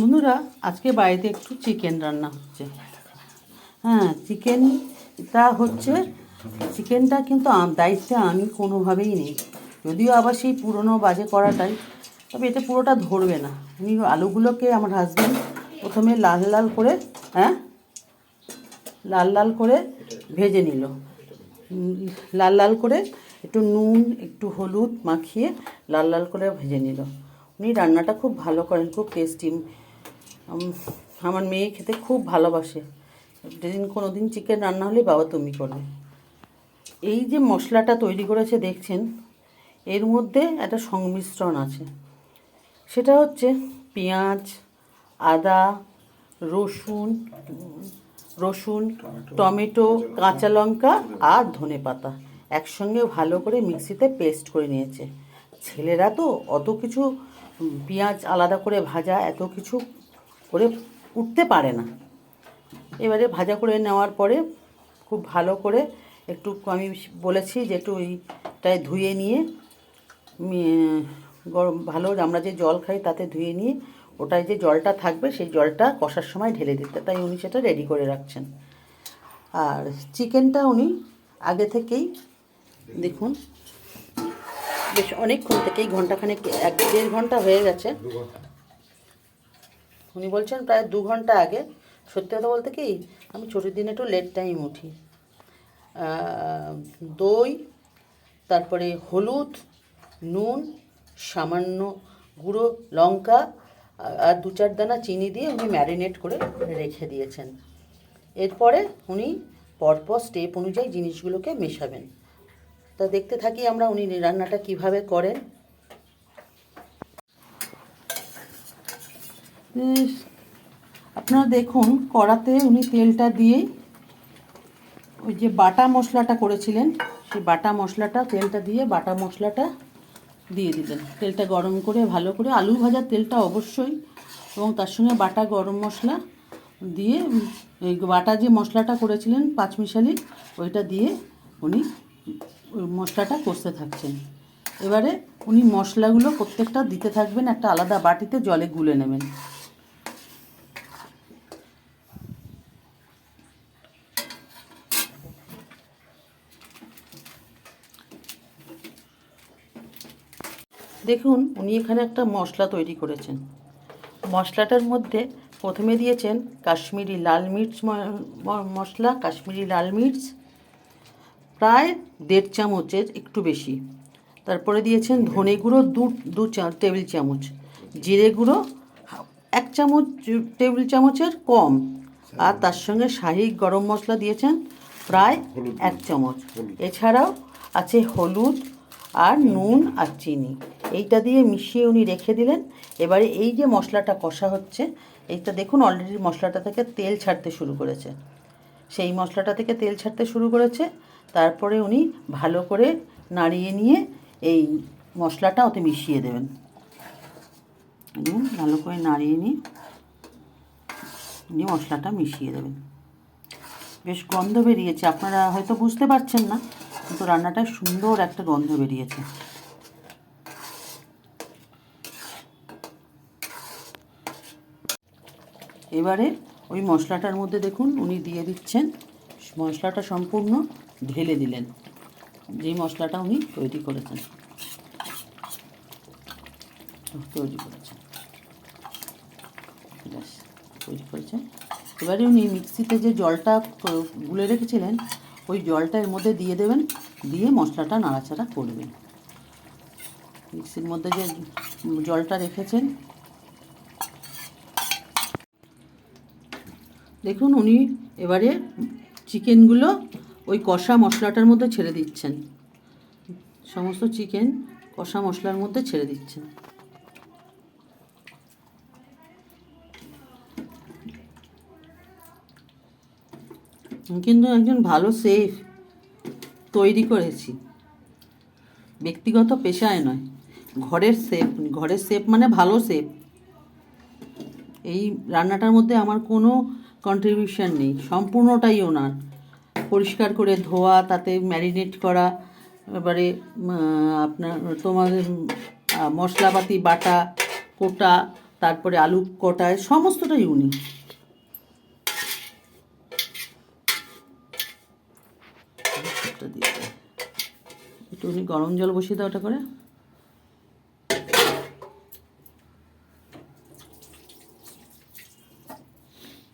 বন্ধুরা, আজকে বাড়িতে একটু চিকেন রান্না হচ্ছে। হ্যাঁ চিকেনটা হচ্ছে চিকেনটা কিন্তু দায়িত্বে আমি কোনোভাবেই নেই। যদিও আবার সেই পুরনো বাজে করাটাই তবে এতে পুরোটা ধরবে না। উনি আলুগুলোকে আমার হাজব্যান্ড প্রথমে লাল লাল করে হ্যাঁ লাল লাল করে ভেজে নিল। লাল লাল করে একটু নুন, একটু হলুদ মাখিয়ে লাল লাল করে ভেজে নিল। উনি রান্নাটা খুব ভালো করেন, খুব টেস্টি আমার মেয়ে খেতে খুব ভালোবাসে। যেদিন কোনো দিন চিকেন রান্না হলে বাবা তুমি করবে। এই যে মশলাটা তৈরি করেছে দেখছেন এর মধ্যে একটা সংমিশ্রণ আছে। সেটা হচ্ছে পেঁয়াজ আদা রসুন রসুন টমেটো কাঁচা লঙ্কা আর ধনে পাতা একসঙ্গে ভালো করে মিক্সিতে পেস্ট করে নিয়েছে। ছেলেরা তো অত কিছু পেঁয়াজ আলাদা করে ভাজা এত কিছু করে উঠতে পারে না। এবারে ভাজা করে নেওয়ার পরে খুব ভালো করে একটু আমি বলেছি যে একটু ওইটায় ধুয়ে নিয়ে গরম ভালো আমরা যে জল খাই তাতে ধুয়ে নিয়ে ওটায় যে জলটা থাকবে সেই জলটা কষার সময় ঢেলে দিতে। তাই উনি সেটা রেডি করে রাখছেন। আর চিকেনটা উনি আগে থেকেই দেখুন, বেশ অনেকক্ষণ থেকেই ঘন্টাখানেক, এক দেড় ঘণ্টা হয়ে গেছে। উনি বলছেন প্রায় দু ঘণ্টা আগে। সত্যি কথা বলতে কি, আমি ছুটির দিনে একটু লেট টাইম উঠি। দই, তারপরে হলুদ, নুন, সামান্য গুঁড়ো, লঙ্কা, আর দু চার দানা চিনি দিয়ে উনি ম্যারিনেট করে রেখে দিয়েছেন। এরপরে উনি পরপর স্টেপ অনুযায়ী জিনিসগুলোকে মেশাবেন। তা দেখতে থাকি আমরা উনি রান্নাটা কীভাবে করেন। আপনারা দেখুন, কড়াতে উনি তেলটা দিয়ে ওই যে বাটা মশলাটা করেছিলেন, সেই বাটা মশলাটা, তেলটা দিয়ে বাটা মশলাটা দিয়ে দিলেন। তেলটা গরম করে, ভালো করে আলু ভাজার তেলটা অবশ্যই এবং তার সঙ্গে বাটা গরম মশলা দিয়ে, এই বাটা যে মশলাটা করেছিলেন পাঁচমিশালি, ওইটা দিয়ে উনি মশলাটা কষতে থাকছেন। এবারে উনি মশলাগুলো প্রত্যেকটা দিতে থাকবেন, একটা আলাদা বাটিতে জলে গুলে নেবেন। দেখুন উনি এখানে একটা মশলা তৈরি করেছেন। মশলাটার মধ্যে প্রথমে দিয়েছেন কাশ্মীরি লাল মির্চ মশলা কাশ্মীরি লাল মির্চ প্রায় দেড় চামচের একটু বেশি। তারপরে দিয়েছেন ধনে গুঁড়ো দু দু টেবিল চামচ। জিরে গুঁড়ো এক চামচ টেবিল চামচের কম। আর তার সঙ্গে শাহি গরম মশলা দিয়েছেন প্রায় এক চামচ। এছাড়াও আছে হলুদ আর নুন আর চিনি। এইটা দিয়ে মিশিয়ে উনি রেখে দিলেন। এবারে এই যে মশলাটা কষা হচ্ছে, এইটা দেখুন অলরেডি মশলাটা থেকে তেল ছাড়তে শুরু করেছে। সেই মশলাটা থেকে তেল ছাড়তে শুরু করেছে। তারপরে উনি ভালো করে নাড়িয়ে নিয়ে এই মশলাটা ওতে মিশিয়ে দেবেন। ভালো করে নাড়িয়ে নিয়ে নিয়ে মশলাটা মিশিয়ে দেবেন। বেশ গন্ধ বেরিয়েছে, আপনারা হয়তো বুঝতে পারছেন না। কিন্তু রান্নাটা সুন্দর একটা গন্ধ বেরিয়েছে। এবারে ওই মশলাটার মধ্যে দেখুন, উনি দিয়ে দিচ্ছেন, মশলাটা সম্পূর্ণ ঢেলে দিলেন। যে মশলাটা উনি তৈরি করেছেন। তৈরি করেছেন। তৈরি করেছেন। এবারে উনি মিক্সিতে যে জলটা গুলে রেখেছিলেন ওই জলটা এর মধ্যে দিয়ে দেবেন, দিয়ে মশলাটা নাড়াচাড়া করবেন। মিক্সির মধ্যে যে জলটা রেখেছেন। দেখুন, উনি এবারে চিকেনগুলো ওই কষা মশলাটার মধ্যে ছেড়ে দিচ্ছেন। সমস্ত চিকেন কষা মশলার মধ্যে ছেড়ে দিচ্ছেন। কিন্তু একজন ভালো সেফ তৈরি করেছি। ব্যক্তিগত পেশায় নয়, ঘরের সেফ ঘরের সেফ মানে ভালো সেফ। এই রান্নাটার মধ্যে আমার কোনো কন্ট্রিবিউশন নেই, সম্পূর্ণটাই ওনার। পরিষ্কার করে ধোয়া, তাতে ম্যারিনেট করা, এবারে আপনার তোমাদের মশলাপাতি, বাটা, কোটা, তারপরে আলু কটায়, সমস্তটাই উনি সবটা দিয়ে দেয়। উনি গরম জল বসিয়ে দাও ওটা করে।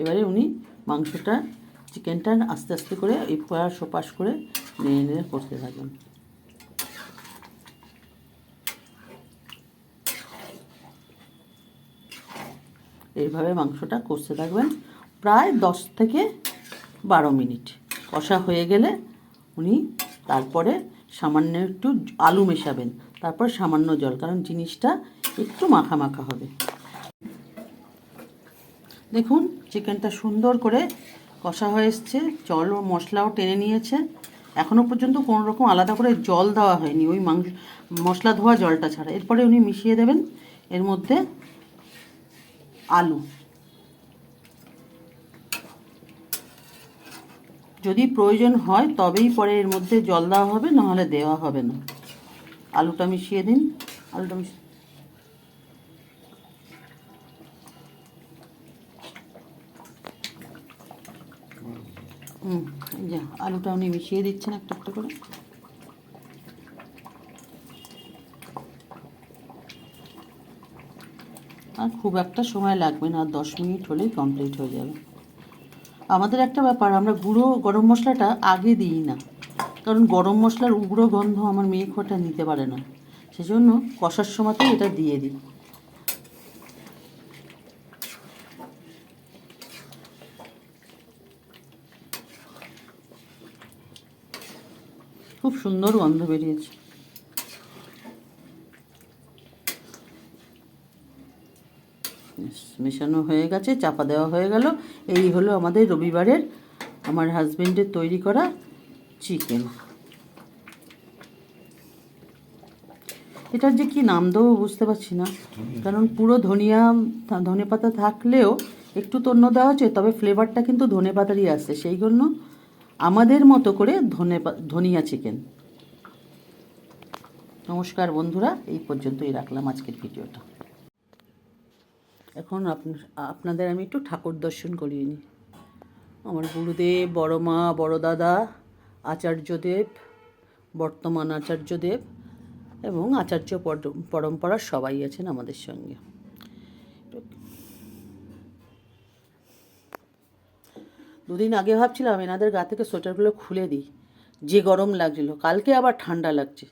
এবারে উনি মাংসটা চিকেনটা আস্তে আস্তে করে এপাশ ওপাশ করে নেড়ে নেড়ে করতে থাকবেন এইভাবে মাংসটা কষতে থাকবেন প্রায় দশ থেকে বারো মিনিট। কষা হয়ে গেলে উনি তারপরে সামান্য একটু আলু মেশাবেন, তারপর সামান্য জল, কারণ জিনিসটা একটু মাখা মাখা হবে। দেখুন, চিকেনটা সুন্দর করে কষা হয়ে এসছে, জল ও মশলাও টেনে নিয়েছে। এখনও পর্যন্ত কোনো রকম আলাদা করে জল দেওয়া হয়নি, ওই মাংস, মশলা ধোয়া জলটা ছাড়া। এরপরে উনি মিশিয়ে দেবেন, এর মধ্যে আলু। যদি প্রয়োজন হয় তবেই পরে এর মধ্যে জল দেওয়া হবে, নাহলে দেওয়া হবে না। আলুটা মিশিয়ে দিন। আলুটা মিশিয়ে যে আলুটা উনি মিশিয়ে দিচ্ছেন একটা একটা করে। আর খুব একটা সময় লাগবে না, দশ মিনিট হলেই কমপ্লিট হয়ে যাবে। আমাদের একটা ব্যাপার, আমরা গুঁড়ো গরম মশলাটা আগে দিই না। কারণ গরম মশলার উগ্র গন্ধ আমার মেয়ে খোটা নিতে পারে না। সেজন্য কষার সময়তেই এটা দিয়ে দিই। খুব সুন্দর গন্ধ বেরিয়েছে। মেশানো হয়ে গেছে চাপা দেওয়া হয়ে গেল। এই হলো আমাদের রবিবারের আমার হাজবেন্ডের তৈরি করা চিকেন। এটার যে কি নাম দেবো বুঝতে পারছি না। কারণ পুরো ধনিয়া ধনে পাতা থাকলেও একটু তন্য দেওয়া হচ্ছে তবে ফ্লেভারটা কিন্তু ধনে পাতারই আসছে সেই জন্য আমাদের মতো করে ধনে ধনিয়া চিকেন। নমস্কার বন্ধুরা এই পর্যন্তই রাখলাম আজকের ভিডিওটা। এখন আপনা- আপনাদের আমি একটু ঠাকুর দর্শন করিয়ে নিই। আমার গুরুদেব, বড় মা, বড় দাদা, আচার্যদেব, বর্তমান আচার্যদেব এবং আচার্য পর- পরম্পরার সবাই আছেন আমাদের সঙ্গে। দুদিন আগে ভাবছিলাম এনাদের গা থেকে সোয়েটারগুলো খুলে দিই। যে গরম লাগছিল, কালকে আবার ঠান্ডা লাগছে।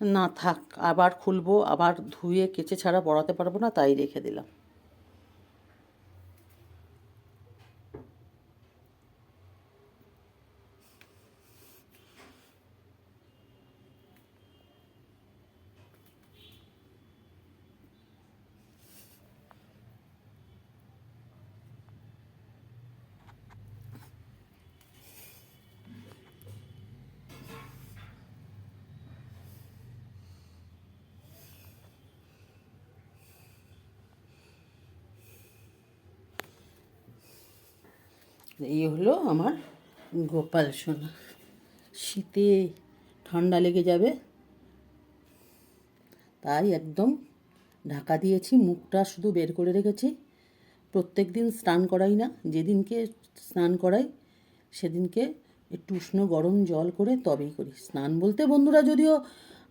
না থাক, আবার খুলবো, আবার ধুয়ে, কেচে ছাড়া পড়াতে পারব না, তাই রেখে দিলাম। এই হলো আমার গোপাল সোনা। শীতে ঠান্ডা লেগে যাবে। তাই একদম ঢাকা দিয়েছি, মুখটা শুধু বের করে রেখেছি। প্রত্যেক দিন স্নান করাই না, যেদিনকে স্নান করাই, সেদিনকে একটু উষ্ণ গরম জল করে তবেই করি। স্নান বলতে বন্ধুরা যদিও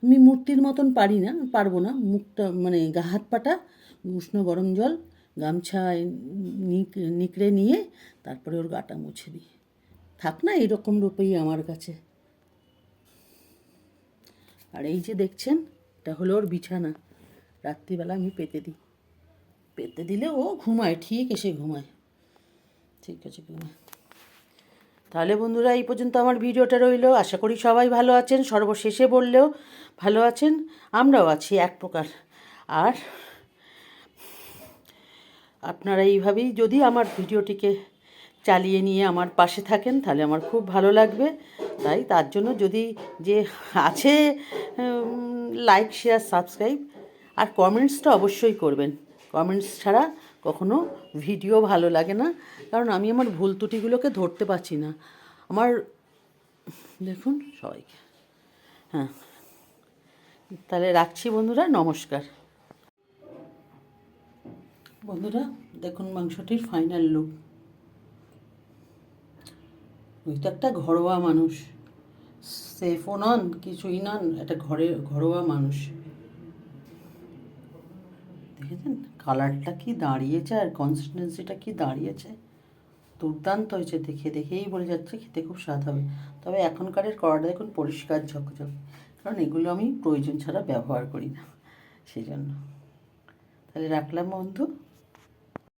আমি মূর্তির মতন পারি না, পারব না। মুখটা মানে গা হাত পাটা, উষ্ণ গরম জল গামছায় নিক- নিকড়ে নিয়ে তারপরে ওর গাটা মুছে দিই। থাক না এরকম রূপেই আমার কাছে। আর এই যে দেখছেন, এটা হলো ওর বিছানা। রাত্রিবেলা আমি পেতে দিই। পেতে দিলে ও ঘুমায়, ঠিক এসে ঘুমায়। ঠিক আছে, ঘুমায়। তাহলে বন্ধুরা, এই পর্যন্ত আমার ভিডিওটা রইল। আশা করি সবাই ভালো আছেন। সর্বশেষে বললেও ভালো আছেন। আমরাও আছি এক প্রকার। আর আপনারা এইভাবেই যদি আমার ভিডিওটিকে চালিয়ে নিয়ে আমার পাশে থাকেন, তাহলে আমার খুব ভালো লাগবে। তাই তার জন্য যদি যে আছে লাইক শেয়ার সাবস্ক্রাইব আর কমেন্টসটা অবশ্যই করবেন। কমেন্টস ছাড়া কখনো ভিডিও ভালো লাগে না, কারণ আমি আমার ভুল ত্রুটিগুলোকে ধরতে পারছি না। আমার, দেখুন সবাইকে। হ্যাঁ। তাহলে রাখছি বন্ধুরা, নমস্কার। বন্ধুরা, দেখুন মাংসটির ফাইনাল লুক ওই তো একটা ঘরোয়া মানুষ। সেফও নন, কিছুই নন, একটা ঘরে, ঘরোয়া মানুষ। দেখেছেন? কালারটা কি দাঁড়িয়েছে আর কনসিস্টেন্সিটা কি দাঁড়িয়েছে? দুর্দান্ত হয়েছে, দেখে দেখেই বলে যাচ্ছে, খেতে খুব স্বাদ হবে। তবে এখনকারের কড়াটা দেখুন পরিষ্কার ঝকঝক, কারণ এগুলো আমি প্রয়োজন ছাড়া ব্যবহার করি না সেই জন্য তাহলে রাখলাম বন্ধু।